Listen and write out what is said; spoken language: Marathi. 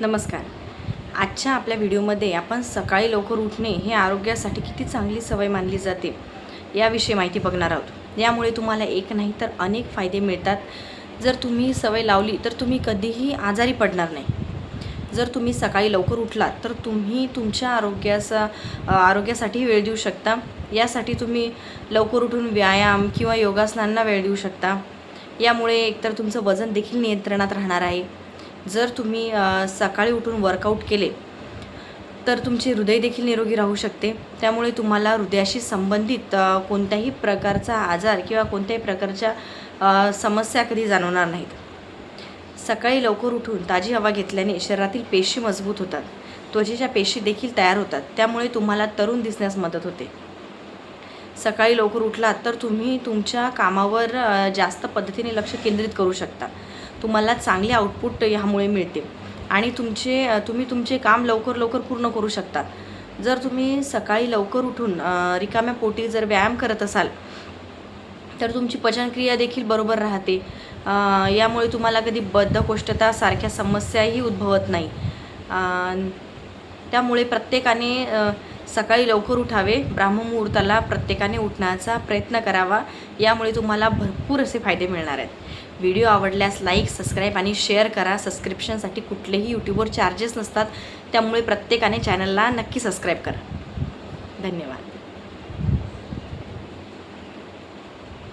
नमस्कार. आजच्या आपल्या व्हिडिओमध्ये आपण सकाळी लवकर उठणे हे आरोग्यासाठी किती चांगली सवय मानली जाते याविषयी माहिती बघणार आहोत. यामुळे तुम्हाला एक नाही तर अनेक फायदे मिळतात. जर तुम्ही ही सवय लावली तर तुम्ही कधीही आजारी पडणार नाही. जर तुम्ही सकाळी लवकर उठलात तर तुम्ही तुमच्या आरोग्याचा आरोग्यासाठी वेळ देऊ शकता. यासाठी तुम्ही लवकर उठून व्यायाम किंवा योगासनांना वेळ देऊ शकता. यामुळे एकतर तुमचं वजन देखील नियंत्रणात राहणार आहे. जर तुम्ही सकाळी उठून वर्कआउट केले तर तुमचे हृदय देखील निरोगी राहू शकते. त्यामुळे तुम्हाला हृदयाशी संबंधित कोणत्याही प्रकारचा आजार किंवा कोणत्याही प्रकारच्या समस्या कधी जाणवणार नाहीत. सकाळी लवकर उठून ताजी हवा घेतल्याने शरीरातील पेशी मजबूत होतात. त्वचेच्या पेशी देखील तयार होतात. त्यामुळे तुम्हाला तरुण दिसण्यास मदत होते. सकाळी लवकर उठलात तर तुम्ही तुमच्या कामावर जास्त पद्धतीने लक्ष केंद्रित करू शकता. तुम्हाला चांगले आउटपुट ह्यामुळे मिळते आणि तुमचे तुम्ही तुमचे काम लवकर लवकर पूर्ण करू शकता. जर तुम्ही सकाळी लवकर उठून रिकाम्या पोटी जर व्यायाम करत असाल तर तुमची पचनक्रिया देखील बरोबर राहते. यामुळे तुम्हाला कधी बद्धकोष्ठता सारख्या समस्याही उद्भवत नाही. त्यामुळे प्रत्येकाने सकाळी लवकर उठावे. ब्राह्ममुहूर्ताला प्रत्येकाने उठण्याचा प्रयत्न करावा. यामुळे तुम्हाला भरपूर असे फायदे मिळणार आहेत. व्हिडिओ आवडल्यास लाईक सबस्क्राईब आणि शेअर करा. सबस्क्रिप्शनसाठी कुठलेही यूट्यूबवर चार्जेस नसतात. त्यामुळे प्रत्येकाने चॅनलला नक्की सबस्क्राईब करा. धन्यवाद.